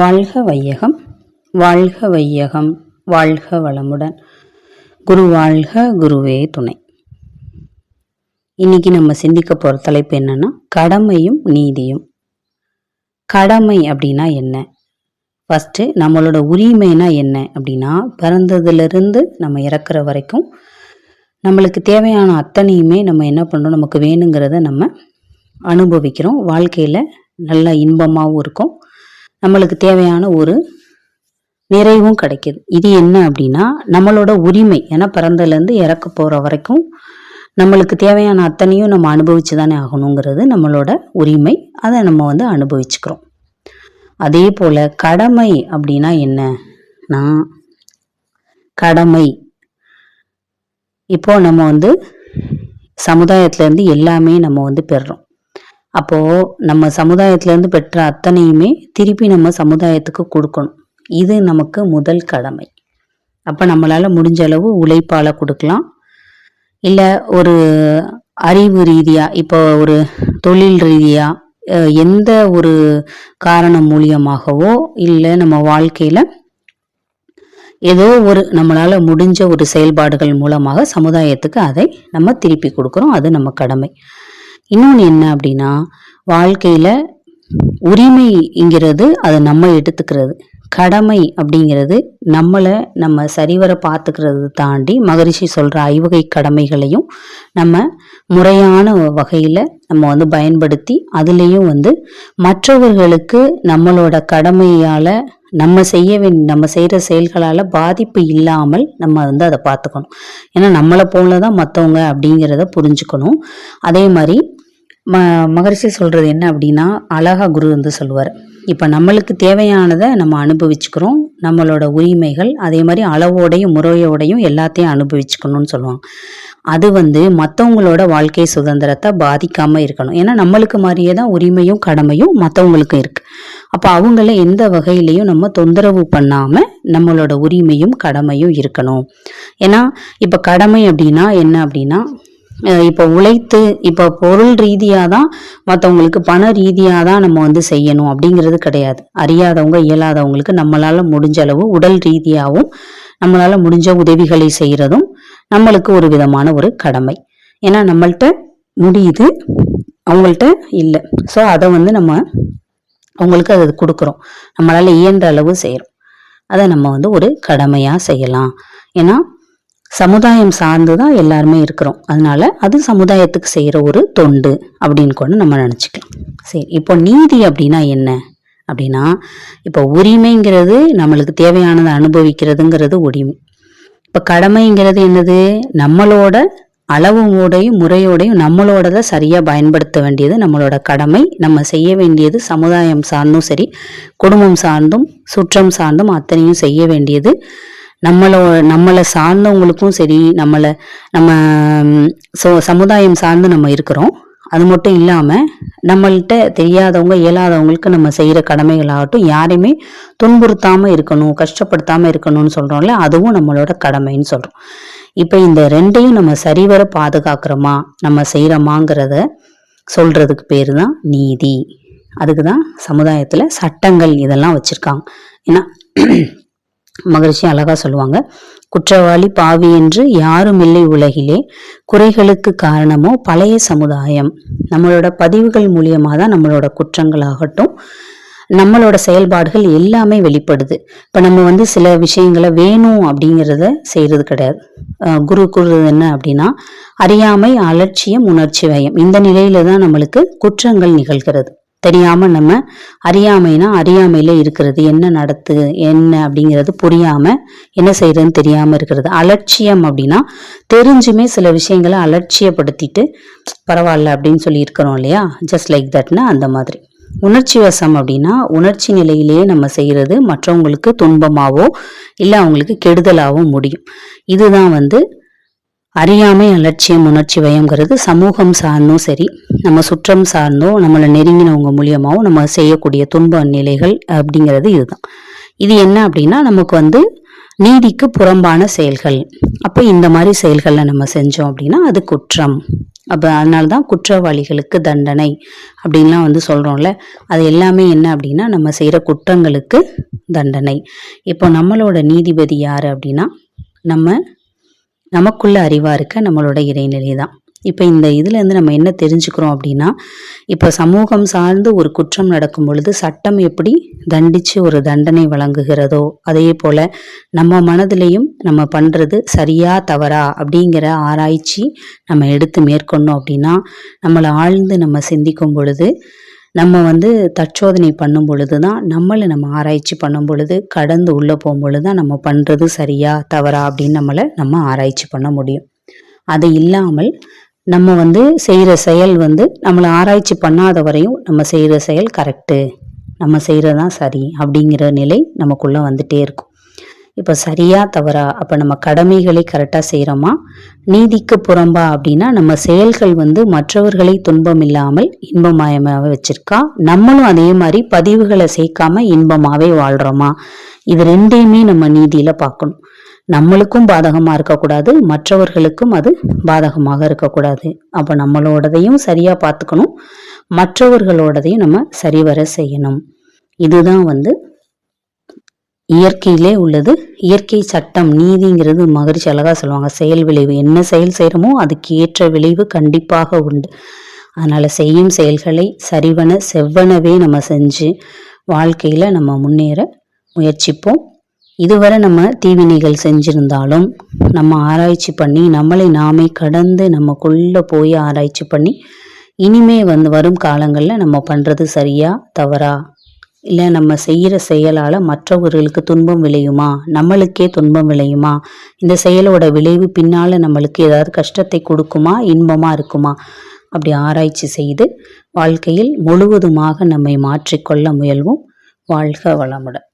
வாழ்க வையகம் வாழ்க வையகம் வாழ்க வளமுடன். குரு வாழ்க குருவே துணை. இன்னைக்கு நம்ம சிந்திக்க போகிற தலைப்பு என்னன்னா கடமையும் நீதியும். கடமை அப்படின்னா என்ன? ஃபஸ்ட்டு நம்மளோட உரிமைனா என்ன அப்படின்னா பிறந்ததுலேருந்து நம்ம இறக்குற வரைக்கும் நம்மளுக்கு தேவையான அத்தனையுமே நம்ம என்ன பண்ணுறோம் நமக்கு வேணுங்கிறத நம்ம அனுபவிக்கிறோம். வாழ்க்கையில் நல்லா இன்பமாகவும் இருக்கும். நம்மளுக்கு தேவையான ஒரு நிறைவும் கிடைக்கிது. இது என்ன அப்படின்னா நம்மளோட உரிமை ஏன்னா பிறந்ததுலேருந்து இறக்க போகிற வரைக்கும் நம்மளுக்கு தேவையான அத்தனையும் நம்ம அனுபவிச்சு தானே ஆகணுங்கிறது நம்மளோட உரிமை. அதை நம்ம வந்து அனுபவிச்சுக்கிறோம். அதே போல் கடமை அப்படின்னா என்னன்னா கடமை. இப்போ நம்ம வந்து சமுதாயத்துலேருந்து எல்லாமே நம்ம வந்து பெறுறோம். அப்போது நம்ம சமுதாயத்திலேருந்து பெற்ற அத்தனையுமே திருப்பி நம்ம சமுதாயத்துக்கு கொடுக்கணும். இது நமக்கு முதல் கடமை. அப்போ நம்மளால் முடிஞ்ச அளவு உழைப்பால் கொடுக்கலாம். இல்லை ஒரு அறிவு ரீதியாக இப்போ ஒரு தொழில் ரீதியாக எந்த ஒரு காரணம் மூலியமாகவோ இல்லை நம்ம வாழ்க்கையில் ஏதோ ஒரு நம்மளால் முடிஞ்ச ஒரு செயல்பாடுகள் மூலமாக சமுதாயத்துக்கு அதை நம்ம திருப்பி கொடுக்குறோம். அது நம்ம கடமை. இன்னொன்று என்ன அப்படின்னா வாழ்க்கையில் உரிமைங்கிறது அதை நம்ம எடுத்துக்கிறது. கடமை அப்படிங்கிறது நம்மளை நம்ம சரிவர பார்த்துக்கிறது தாண்டி மகரிஷி சொல்கிற ஐவகை கடமைகளையும் நம்ம முறையான வகையில் நம்ம வந்து பயன்படுத்தி அதுலேயும் வந்து மற்றவர்களுக்கு நம்மளோட கடமையால் நம்ம செய்ய வேண்டி நம்ம செய்கிற செயல்களால் பாதிப்பு இல்லாமல் நம்ம வந்து அதை பார்த்துக்கணும் ஏன்னா நம்மளை போல தான் மற்றவங்க அப்படிங்கிறத புரிஞ்சுக்கணும். அதே மாதிரி ம மகரிஷி சொல்கிறது என்ன அப்படின்னா அழகா குரு வந்து சொல்லுவார். இப்போ நம்மளுக்கு தேவையானதை நம்ம அனுபவிச்சுக்கிறோம். நம்மளோட உரிமைகள் அதே மாதிரி அளவோடையும் முறையோடையும் எல்லாத்தையும் அனுபவிச்சுக்கணும்னு சொல்லுவாங்க. அது வந்து மற்றவங்களோட வாழ்க்கை சுதந்திரத்தை பாதிக்காமல் இருக்கணும். ஏன்னா நம்மளுக்கு மாதிரியே தான் உரிமையும் கடமையும் மற்றவங்களுக்கும் இருக்குது அப்போ அவங்கள எந்த வகையிலையும் நம்ம தொந்தரவு பண்ணாமல் நம்மளோட உரிமையும் கடமையும் இருக்கணும். ஏன்னா இப்போ கடமை அப்படின்னா என்ன அப்படின்னா இப்போ உழைத்து இப்போ பொருள் ரீதியாக தான் மற்றவங்களுக்கு பண ரீதியாக தான் நம்ம வந்து செய்யணும் அப்படிங்கிறது கிடையாது. அறியாதவங்க இயலாதவங்களுக்கு நம்மளால் முடிஞ்ச அளவு உடல் ரீதியாகவும் நம்மளால் முடிஞ்ச உதவிகளை செய்கிறதும் நம்மளுக்கு ஒரு விதமான ஒரு கடமை. ஏன்னா நம்மள்கிட்ட முடியுது அவங்கள்ட்ட இல்லை. ஸோ அதை வந்து நம்ம அவங்களுக்கு அது கொடுக்குறோம். நம்மளால் இயன்ற அளவு செய்கிறோம் அதை நம்ம வந்து ஒரு கடமையாக செய்யலாம். ஏன்னா சமுதாயம் சார்ந்து தான் எல்லாருமே இருக்கிறோம். அதனால அது சமுதாயத்துக்கு செய்கிற ஒரு தொண்டு அப்படின்னு கூட நம்ம நினச்சிக்கலாம். சரி இப்போ நீதி அப்படின்னா என்ன? அப்படின்னா இப்போ உரிமைங்கிறது நம்மளுக்கு தேவையானதை அனுபவிக்கிறதுங்கிறது உரிமை. இப்போ கடமைங்கிறது என்னது? நம்மளோட அளவோடையும் முறையோடையும் நம்மளோடத சரியாக பயன்படுத்த வேண்டியது நம்மளோட கடமை. நம்ம செய்ய வேண்டியது சமுதாயம் சார்ந்தும் சரி குடும்பம் சார்ந்தும் சுற்றம் சார்ந்தும் அத்தனையும் செய்ய வேண்டியது நம்மளோ நம்மளை சார்ந்தவங்களுக்கும் சரி நம்மளை நம்ம சோ சமுதாயம் சார்ந்து நம்ம இருக்கிறோம். அது மட்டும் இல்லாமல் நம்மள்கிட்ட தெரியாதவங்க இயலாதவங்களுக்கு நம்ம செய்கிற கடமைகளாகட்டும் யாரையுமே துன்புறுத்தாமல் இருக்கணும் கஷ்டப்படுத்தாமல் இருக்கணும்னு சொல்கிறோம்ல அதுவும் நம்மளோட கடமைன்னு சொல்கிறோம் இப்போ இந்த ரெண்டையும் நம்ம சரிவர பாதுகாக்கிறோமா நம்ம செய்கிறோமாங்கிறத சொல்கிறதுக்கு பேர் தான் நீதி. அதுக்கு தான் சமுதாயத்தில் சட்டங்கள் இதெல்லாம் வச்சுருக்காங்க. ஏன்னா மகிழ்ச்சி அழகா சொல்லுவாங்க குற்றவாளி பாவி என்று யாரும் இல்லை உலகிலே குறைகளுக்கு காரணமோ பழைய சமுதாயம். நம்மளோட பதிவுகள் மூலியமாக தான் நம்மளோட குற்றங்களாகட்டும் நம்மளோட செயல்பாடுகள் எல்லாமே வெளிப்படுது. இப்போ நம்ம வந்து சில விஷயங்களை வேணும் அப்படிங்கிறத செய்கிறது கிடையாது. குரு குரு என்ன அப்படின்னா அறியாமை அலட்சியம் உணர்ச்சி வயம் இந்த நிலையில தான் நம்மளுக்கு குற்றங்கள் நிகழ்கிறது. தெரியாம நம்ம அறியாமைனா அறியாமையில இருக்கிறது. என்ன நடத்து என்ன அப்படிங்கிறது புரியாம என்ன செய்யறதுன்னு தெரியாம இருக்கிறது. அலட்சியம் அப்படின்னா தெரிஞ்சுமே சில விஷயங்களை அலட்சியப்படுத்திட்டு பரவாயில்ல அப்படின்னு சொல்லி இருக்கிறோம் இல்லையா ஜஸ்ட் லைக் தட்னா அந்த மாதிரி. உணர்ச்சி வசம் அப்படின்னா உணர்ச்சி நிலையிலேயே நம்ம செய்கிறது மற்றவங்களுக்கு துன்பமாவோ இல்லை அவங்களுக்கு கெடுதலாகவும் முடியும். இதுதான் வந்து அறியாமை அலட்சியம் உணர்ச்சி வயங்கிறது சமூகம் சார்ந்தும் சரி நம்ம சுற்றம் சார்ந்தோ நம்மளை நெருங்கினவங்க மூலியமாகவும் நம்ம செய்யக்கூடிய துன்ப நிலைகள் அப்படிங்கிறது இதுதான். இது என்ன அப்படின்னா நமக்கு வந்து நீதிக்கு புறம்பான செயல்கள். அப்போ இந்த மாதிரி செயல்களை நம்ம செஞ்சோம் அப்படின்னா அது குற்றம். அப்போ அதனால தான் குற்றவாளிகளுக்கு தண்டனை அப்படின்லாம் வந்து சொல்கிறோம்ல அது எல்லாமே என்ன அப்படின்னா நம்ம செய்கிற குற்றங்களுக்கு தண்டனை. இப்போ நம்மளோட நீதிபதி யார் அப்படின்னா நம்ம நமக்குள்ள அறிவாக இருக்க நம்மளோட இறைநிலை தான். இப்போ இந்த இதுலேருந்து நம்ம என்ன தெரிஞ்சுக்கிறோம் அப்படின்னா இப்போ சமூகம் சார்ந்து ஒரு குற்றம் நடக்கும் பொழுது சட்டம் எப்படி தண்டித்து ஒரு தண்டனை வழங்குகிறதோ அதே போல் நம்ம மனதிலையும் நம்ம பண்ணுறது சரியா தவறா அப்படிங்கிற ஆராய்ச்சி நம்ம எடுத்து மேற்கொண்டோம் அப்படின்னா நம்மளை ஆழ்ந்து நம்ம சிந்திக்கும் பொழுது நம்ம வந்து தற்சோதனை பண்ணும் பொழுது தான் நம்மளை நம்ம ஆராய்ச்சி பண்ணும் பொழுது கடந்து உள்ளே போகும் பொழுது தான் நம்ம பண்ணுறது சரியா தவறா அப்படின்னு நம்மளை நம்ம ஆராய்ச்சி பண்ண முடியும். அது இல்லாமல் நம்ம வந்து செய்கிற செயல் வந்து நம்மளை ஆராய்ச்சி பண்ணாத வரையும் நம்ம செய்கிற செயல் கரெக்டு நம்ம செய்கிறது தான் சரி அப்படிங்கிற நிலை நமக்குள்ளே வந்துட்டே இருக்கும். இப்போ சரியா தவறா? அப்போ நம்ம கடமைகளை கரெக்டாக செய்கிறோமா நீதிக்கு புறம்பா அப்படின்னா நம்ம செயல்கள் வந்து மற்றவர்களை துன்பம் இல்லாமல் இன்பமயமாக வச்சிருக்கா? நம்மளும் அதே மாதிரி பதிவுகளை சேர்க்காம இன்பமாகவே வாழ்கிறோமா இது ரெண்டையுமே நம்ம நீதியில் பார்க்கணும். நம்மளுக்கும் பாதகமாக இருக்கக்கூடாது மற்றவர்களுக்கும் அது பாதகமாக இருக்கக்கூடாது. அப்போ நம்மளோடதையும் சரியாக பார்த்துக்கணும் மற்றவர்களோடதையும் நம்ம சரிவர செய்யணும். இதுதான் வந்து இயற்கையிலே உள்ளது. இயற்கை சட்டம் நீதிங்கிறது மகிழ்ச்சி அழகாக சொல்லுவாங்க. செயல் விளைவு என்ன செயல் செய்கிறோமோ அதுக்கு ஏற்ற விளைவு கண்டிப்பாக உண்டு. அதனால் செய்யும் செயல்களை சரிவன செவ்வனவே நம்ம செஞ்சு வாழ்க்கையில் நம்ம முன்னேற முயற்சிப்போம். இதுவரை நம்ம தீவினைகள் செஞ்சிருந்தாலும் நம்ம ஆராய்ச்சி பண்ணி நம்மளை நாமே கடந்து நமக்குள்ளே போய் ஆராய்ச்சி பண்ணி இனிமே வந்து வரும் காலங்களில் நம்ம பண்ணுறது சரியா தவறா? இல்லை நம்ம செய்கிற செயலால் மற்றவர்களுக்கு துன்பம் விளையுமா? நம்மளுக்கே துன்பம் விளையுமா? இந்த செயலோட விளைவு பின்னால் நம்மளுக்கு ஏதாவது கஷ்டத்தை கொடுக்குமா? இன்பமாக இருக்குமா? அப்படி ஆராய்ச்சி செய்து வாழ்க்கையில் முழுவதுமாக நம்மை மாற்றிக்கொள்ள முயல்வோம். வாழ்க வளமுடன்.